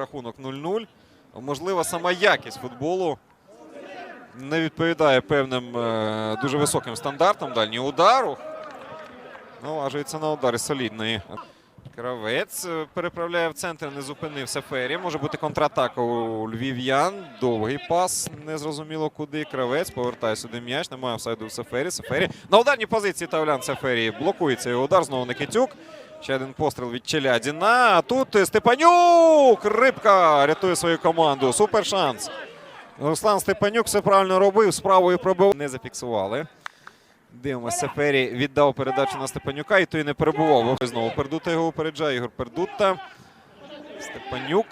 рахунок 0-0. Можливо, сама якість футболу не відповідає певним е, дуже високим стандартам. Дальній удару. Наважується на удари солідної. Кравець е, переправляє в центр, не зупинився Фері. Може бути контратака у львів'ян. Довгий пас. Незрозуміло куди. Кравець повертає сюди м'яч. Немає офсайду у Сефері. Сефері на ударній позиції Тавлян Сефері. Блокується його удар. Знову Никитюк. Ще один постріл від Челядіна. А тут Степанюк. Рибка рятує свою команду. Супер шанс. Руслан Степанюк все правильно робив. Справою пробив. Не зафіксували. Дивимося, Сефері віддав передачу на Степанюка, і той не перебував. Знову Пердута його упереджає. Ігор Пердута. Степанюк.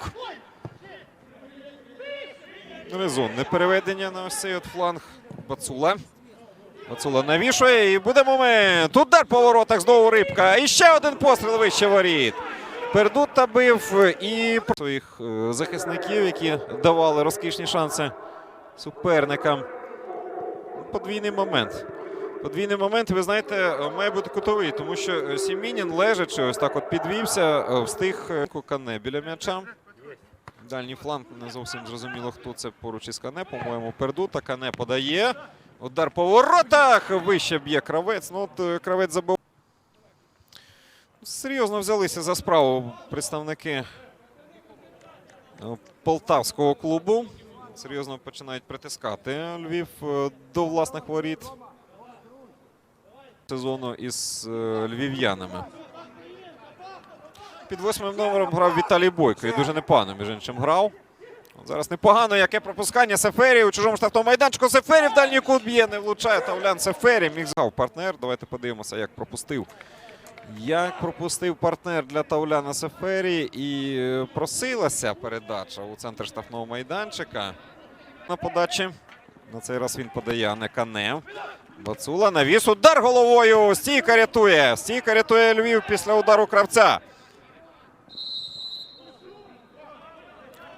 Резонне переведення на ось цей от фланг. Бацула. Бацула навішує і буде момент. Удар по воротах знову рибка. І ще один постріл вище воріт. Пердута бив і своїх е, захисників, які давали розкішні шанси суперникам. Подвійний момент. Подвійний момент, ви знаєте, має бути кутовий, тому що е, Сімінін лежачи, ось так от підвівся, е, встиг Кане біля м'яча. Дальній фланг не зовсім зрозуміло, хто це поруч із Кане. По-моєму, Пердута. Кане подає. Удар по воротах. Вище б'є кравець. Ну, от е, кравець забив. Серйозно взялися за справу представники е, полтавського клубу. Серйозно починають притискати Львів е, до власних воріт сезону із львів'янами. Під восьмим номером грав Віталій Бойко і дуже непогано, між іншим грав. От зараз непогано, яке пропускання Сефері у чужому штрафному майданчику. Сефері в дальній кут б'є, не влучає. Тавлян Сефері міг згав партнер. Давайте подивимося, як пропустив. Як пропустив партнер для Тавляна Сефері і е, просилася передача у центр штрафного майданчика. На подачі. На цей раз він подає, не Кане. Бацула навіс. Удар головою. Стійка рятує. Стійка рятує Львів після удару кравця.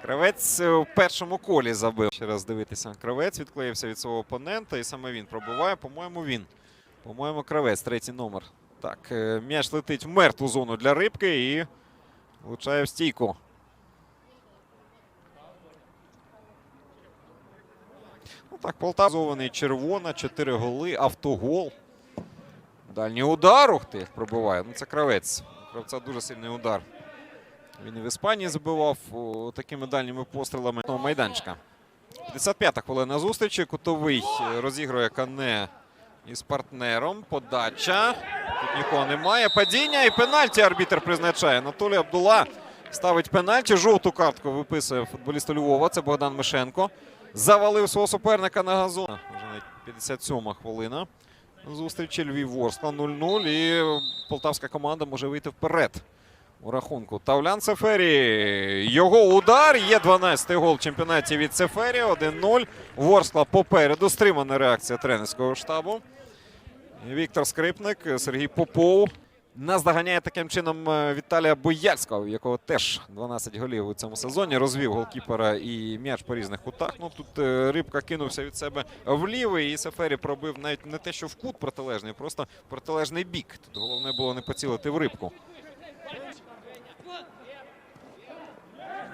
Кравець е, в першому колі забив. Ще раз дивитися. Кравець відклеївся від свого опонента, і саме він пробуває. По-моєму, він. По-моєму, кравець, третій номер. Так, е, м'яч летить в мертву зону для рибки і влучає в стійку. Ну так, Полтавзований червона, 4 голи, автогол. Дальній удар, ух ти, пробиває. Ну це кравець. Кравця дуже сильний удар. Він і в Іспанії забивав такими дальніми пострілами майданчика. 55-та хвилина зустрічі. Кутовий е, розігрує Кане із партнером. Подача. Тут нікого немає. Падіння і пенальті арбітр призначає. Анатолій Абдула ставить пенальті. Жовту картку виписує футболісту Львова. Це Богдан Мишенко. Завалив свого суперника на газон. Вже навіть 57-ма хвилина. Зустрічі Львів Ворскла 0-0. І полтавська команда може вийти вперед у рахунку. Тавлян Сефері. Його удар. Є 12-й гол чемпіонаті від Сефері. 1-0. Ворскла попереду. Стримана реакція тренерського штабу. Віктор Скрипник, Сергій Попов. Наздоганяє таким чином е, Віталія Бояльського, якого теж 12 голів у цьому сезоні. Розвів голкіпера і м'яч по різних кутах. Ну тут е, рибка кинувся від себе вліво, і Сефері пробив навіть не те, що в кут протилежний, просто протилежний бік. Тут головне було не поцілити в рибку.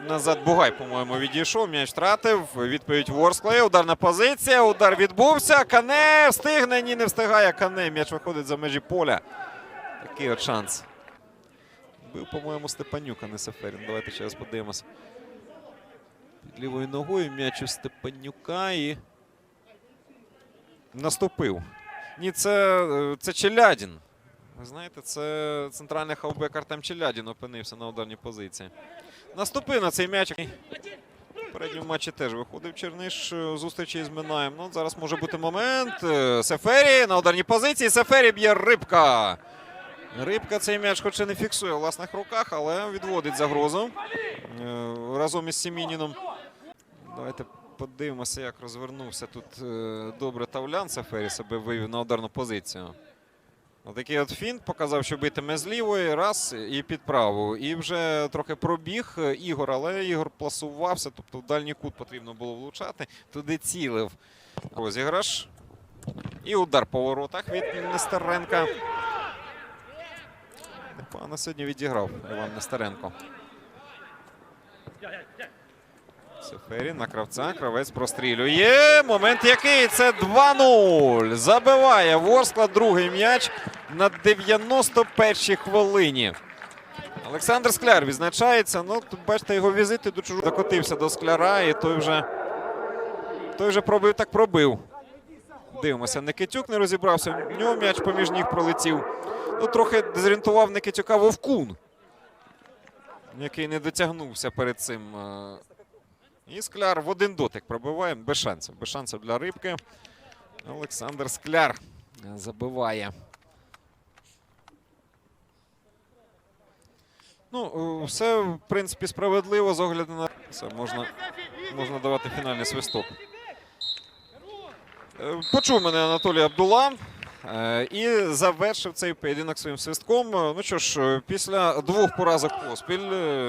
Назад Бугай, по-моєму, відійшов. М'яч втратив. Відповідь Ворсклеє. Ударна позиція. Удар відбувся. Кане встигне. Ні, не встигає. Кане. М'яч виходить за межі поля. Такий от шанс. Бив, по-моєму, Степанюк, а не Сеферін. Давайте ще раз подивимося. Під лівою ногою м'яч у Степанюка і. Наступив. Ні, це, це Челядін. Ви знаєте, це центральний хавбек Артем Челядін опинився на ударній позиції. Наступив на цей м'яч. Передньому матчі теж виходив Черниш е, зустрічі з Минаєм. Ну, зараз може бути момент. Е, Сефері на ударній позиції. Сефері б'є рибка. Рибка цей м'яч хоч і не фіксує в власних руках, але відводить загрозу е, разом із Сімініном. Давайте подивимося, як розвернувся тут добре Тавлян. Сефері себе вивів на ударну позицію. Отакий от фінт показав, що битиме з лівої, раз і під праву. І вже трохи пробіг е, Ігор, але Ігор пласувався, тобто в дальній кут потрібно було влучати. Туди цілив розіграш. І удар по воротах від Нестеренка. Непогано сьогодні відіграв Іван Нестеренко. Сеферін на кравця. Кравець прострілює. Момент який? Це 2-0. Забиває Ворскла другий м'яч на 91-й хвилині. Олександр Скляр відзначається. Ну, тут бачите, його візити до чужого докотився до скляра, і той вже, той вже пробив, так пробив. Дивимося, Никитюк не розібрався. В нього м'яч поміж ніг пролетів. Ну, трохи дезорієнтував Никитюка Вовкун, який не дотягнувся перед цим. е, І скляр в один дотик пробиває без шансів. Без шансів для рибки. Олександр Скляр забиває. Ну, е, все, в принципі, справедливо з огляду на це можна, можна давати фінальний свисток. Е, Почув мене Анатолій Абдула е, і завершив цей поєдинок своїм свистком. Ну що ж, після двох поразок поспіль.